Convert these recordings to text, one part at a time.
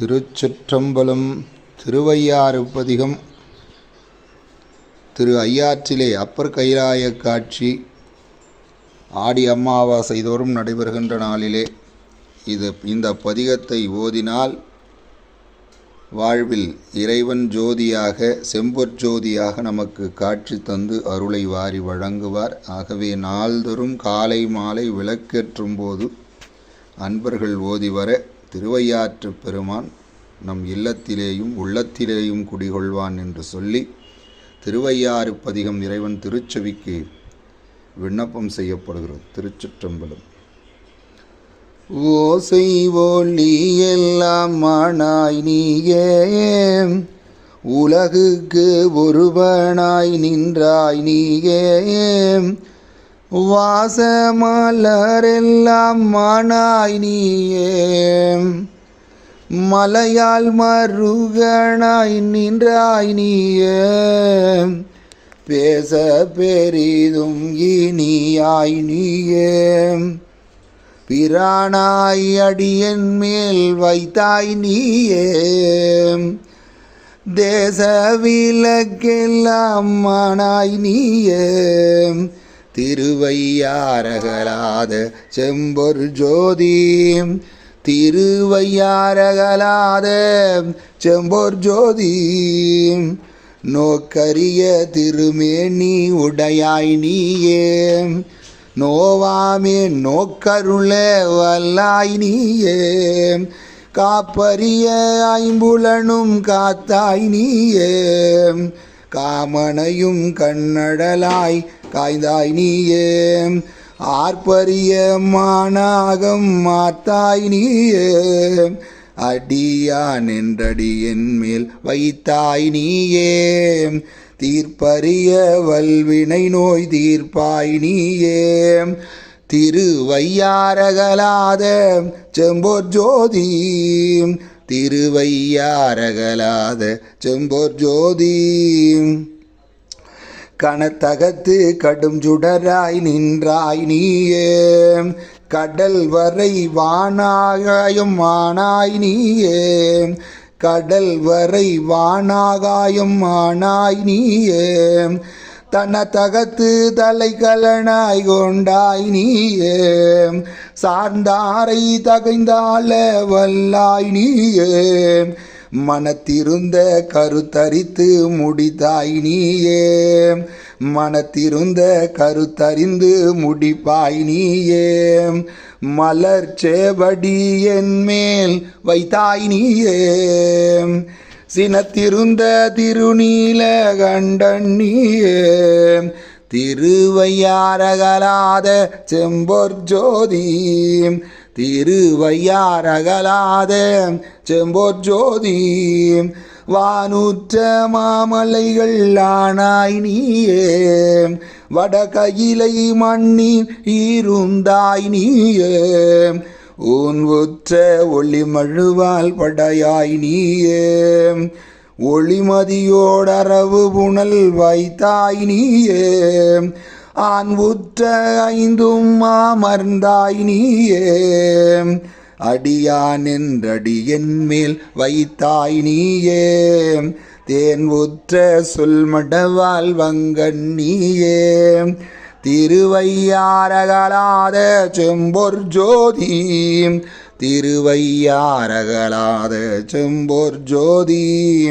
திருச்சிற்றம்பலம் திருவையாறுப்பதிகம் திரு ஐயாற்றிலே அப்பர் கைலாய காட்சி ஆடி அமாவாசை தோறும் நடைபெறுகின்ற நாளிலே இது இந்த பதிகத்தை ஓதினால் வாழ்வில் இறைவன் ஜோதியாக செம்பொற்ஜோதியாக நமக்கு காட்சி தந்து அருளை வாரி வழங்குவார். ஆகவே நாள்தோறும் காலை மாலை விளக்கேற்றும் போது அன்பர்கள் ஓதி வர திருவையாற்று பெருமான் நம் இல்லத்திலேயும் உள்ளத்திலேயும் குடிகொள்வான் என்று சொல்லி திருவையாறு பதிகம் இறைவன் திருச்செவிக்கு விண்ணப்பம் செய்யப்படுகிறது. திருச்சிற்றம்பலம். ஓசை ஒளி எல்லாம் மானாய் நீயே. உலகுக்கு ஒருவனாய் நின்றாய் நீயே. வாசமலரெல்லாம் மானாய் நீயே. மலையால் மருகனாய் நின்றாய் நீயே. பேச பெரிதும் இனியாய் நீயே. பிரானாய் அடியன் மேல் வைத்தாய் நீயே. தேச விலக்கெல்லாம் மானாய் நீயே. திருவையாரகலாத செம்பொரு ஜோதி திருவையாரகலாத செம்பொர் ஜோதி நோக்கரிய திருமேனி உடையாய் நீயே. நோவாமே நோக்கருள வல்லாய் நீயே. காப்பரிய ஐம்புலனும் காத்தாய் நீயே. காமனையும் கண்ணடலாய் காய்ந்தாய் நீயே. ஆர்ப்பரிய மானாகம் மாத்தாய் நீயே. அடியான் என்றடியன் மேல் வைத்தாய் நீயே. தீர்ப்பரிய வல்வினை நோய் தீர்ப்பாய் நீயே. திருவையாரகலாத செம்போர் ஜோதி திருவையாரகலாத செம்போர் ஜோதி. கனத்தகத்து கடும் சுடராய் நின்றாய் நீயே. கடல் வரை வானாகாயம் ஆனாய் நீயே. கடல் வரை வானாகாயம் ஆனாய் நீயே. தனத்தகத்து தலைக்கலனாய் கொண்டாய் நீயே. சார்ந்தாரை தகைந்தால வல்லாய் நீயே. மனத்திருந்த கருத்தரித்து முடித்தாய் நீயே. மனத்திருந்த கருத்தறிந்து முடிப்பாய் நீயே. மலர் சேவடி என் மேல் வைத்தாய் நீயே. சினத்திருந்த திருநீல கண்டண்ணியே திருவையாரகலாத செம்பொர் ஜோதி திருவையாரகலாத செம்போர் ஜோதி வானுற்ற மாமலைகள் ஆனாய் நீயே வடகையிலை மண்ணின் இருந்தாய் நீயே உன் உற்ற ஒளி மழுவால் படையாய் நீயே. ஒளிமதியோடரவு புனல் வைத்தாய் நீயே. ஆண் உற்ற ஐந்தும் அமர்ந்தாய் நீயே. அடியான் என்றடியன் மேல் வைத்தாய் நீயே. தேன் உற்ற சொல்மடவால் வங்கன் நீயே. திருவையாரகலாத செம்பொர் ஜோதி. திருவையாரகலாத செம்பொர் ஜோதி.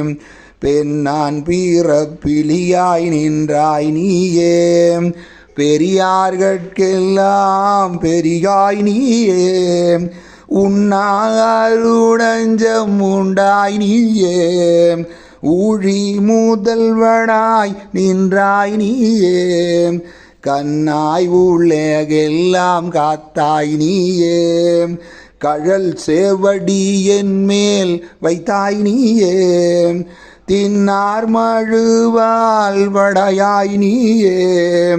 பெண்ணான் பிறப்பிலியாய் நின்றாய் நீயே. பெரியார்கட்கெல்லாம் பெரியாய் நீயே. உண்ணாருடஞ்சம் உண்டாய் நீயே. ஊழி முதல்வனாய் நின்றாய் நீயே. கண்ணாய் உலகெல்லாம் காத்தாய் நீயே. கழல் சேவடி என் மேல் வைத்தாய் நீயே. தின்னார் மழுவால் வடையாய் நீயே.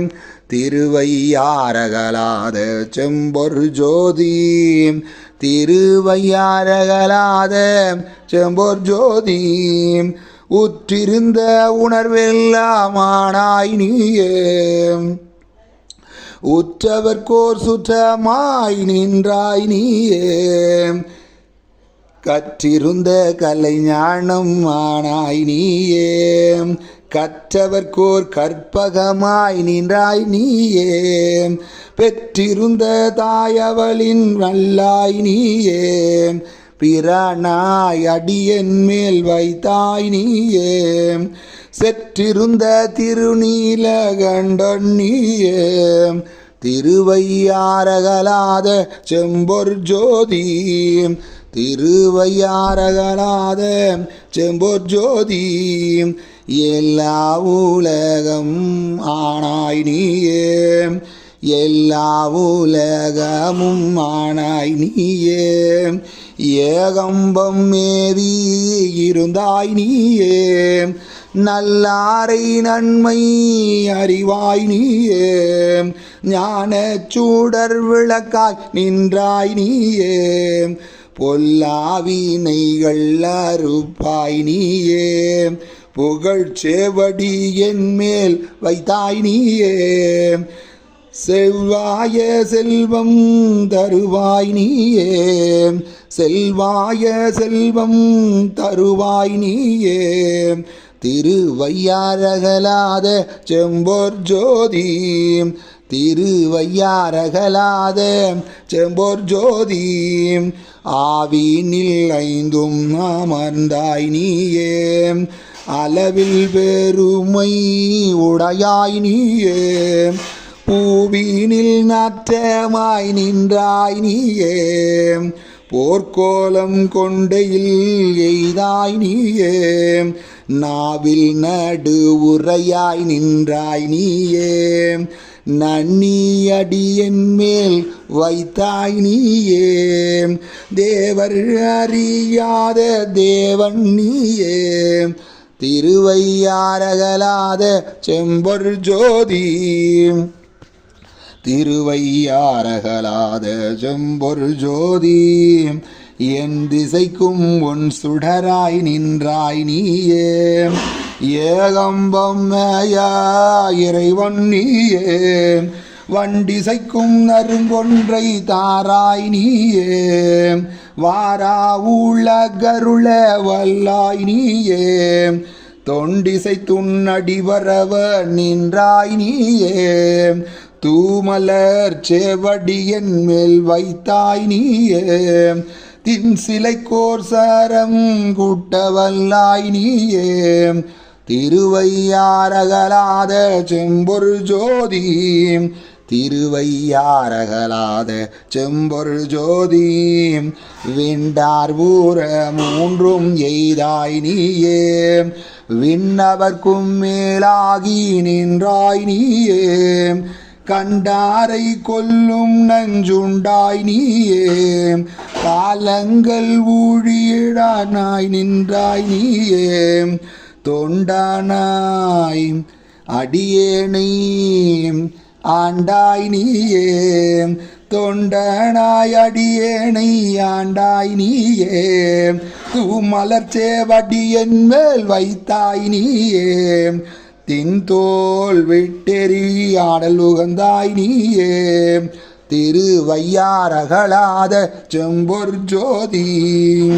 திருவையாரகலாத செம்பொரு ஜோதி. திருவையாரகலாத செம்பொர் ஜோதி. உற்றிருந்த உணர்வெல்லாம் ஆனாய் நீயே. உற்றவர்கோர் சுற்றமாய் நின்றாய் நீயே. கற்றிருந்த கலைஞானம் ஆனாய் நீயே. கற்றவர்க்கோர் கற்பகமாய் நின்றாய் நீயே. பெற்றிருந்த தாயவளின் நல்லாய் நீயே. பிறனாய் அடியன் மேல் வைத்தாய் நீயே. செற்றிருந்த திருநீலகண்டன் நீயே திருவையாரகலாத செம்பொர் ஜோதி திருவையாரகலாத செம்பொர் ஜோதி எல்லா உலகம் ஆனாய் நீயே. எல்லா உலகமும் ஆனாய் நீயே. ஏகம்பம் மேவி இருந்தாய் நீயே. நல்லாரை நன்மை அறிவாய் நீயே. ஞான சூடர் விளக்காய் நின்றாய் நீயே. பொல்லாவினைகள் அறுப்பாய் நீயே. புகழ் சேவடி என் மேல் வைத்தாய் நீயே. செவ்வாய செல்வம் தருவாய் நீயே. செல்வாய செல்வம் தருவாய் நீயே. திருவையாரகலாத செம்போர் ஜோதி. திருவையாரகலாத செம்போர் ஜோதி. ஆவினில் ஐந்தும் அமர்ந்தாய் நீயே. அளவில் பெருமை உடையாய் நீயே. பூவினில் நாற்றமாய் நின்றாய் நீயே. போர்க்கோலம் கொண்டையில் எய்தாய் நீயே. நாவில் நடு உரையாய் நின்றாய் நீயே. நன்னியடியன் மேல் வைத்தாய் நீயே. தேவர் அறியாத தேவன் நீயே. திருவையாரகலாத செம்பொர் ஜோதி. திருவையாரகலாத செம்பொர் ஜோதி என் திசைக்கும் உன் சுடராய் நின்றாய் நீயே. ஏகம்பம் இறைவன் நீயே. வண்டிசைக்கும் நறுங்கொன்றை தாராய் நீயே. வாரா உலகருள வல்லாய் நீயே. தொண்டிசை துண்ணடி வரவ நின்றாய் நீயே. தூமலர் செவடியன் மேல் வைத்தாய் நீயே. தின் சிலைக்கோர் சரம் குட்டவல்லாய் நீயே. திருவையாரகலாத செம்பொரு ஜோதி. திருவையாரகலாத செம்பொரு ஜோதி. விண்டார் ஊர மூன்றும் எய்தாய் நீயே. விண்ணவர்க்கும் மேலாகி நின்றாய் நீயே. கண்டாரை கொல்லும் நஞ்சுண்டாய் நீயே. காலங்கள் ஊழியடானாய் நின்றாய் நீயே. தொண்டானாய் அடியேனை ஆண்டாய் நீயே. தொண்டனாய் அடியேனை ஆண்டாய் நீயே. தூ மலர்ச்சேவடியன் மேல் வைத்தாய் நீயே. தின்தோல் விட்டெறி ஆடல் உகந்தாய் நீயே. திருவையாரகலாத செம்பொர் ஜோதி.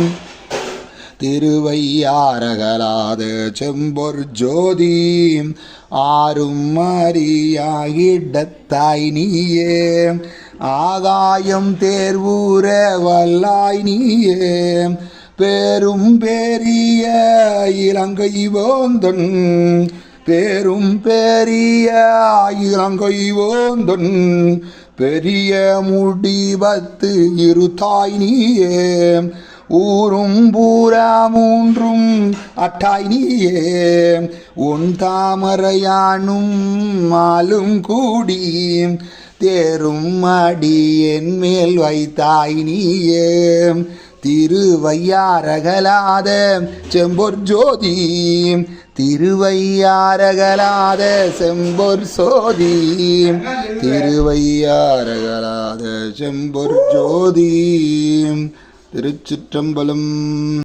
திருவையாரகலாத செம்பொர் ஜோதி. ஆறும் அறியாயிடத்தாய் நீயே. ஆகாயம் தேர்வூர வல்லாய் நீயே. பேரும் பெரிய இலங்கை போந்தன் பேரும் பெரிய ஆயிரங்கொய்வோந்தொன் பெரிய முடிவத்து இருத்தாய் நீயே. ஊரும் பூரா மூன்றும் அட்டாய் நீயே. உன் தாமரையானும் மாலும் கூடி தேரும் அடி என் மேல் வைத்தாய் நீயே. திருவையாரகலாத செம்பொர் ஜோதி திருவையாரகலாத செம்பொர் சோதி. திருவையாரகலாத செம்பொர் ஜோதி. திருச்சிற்றம்பலம்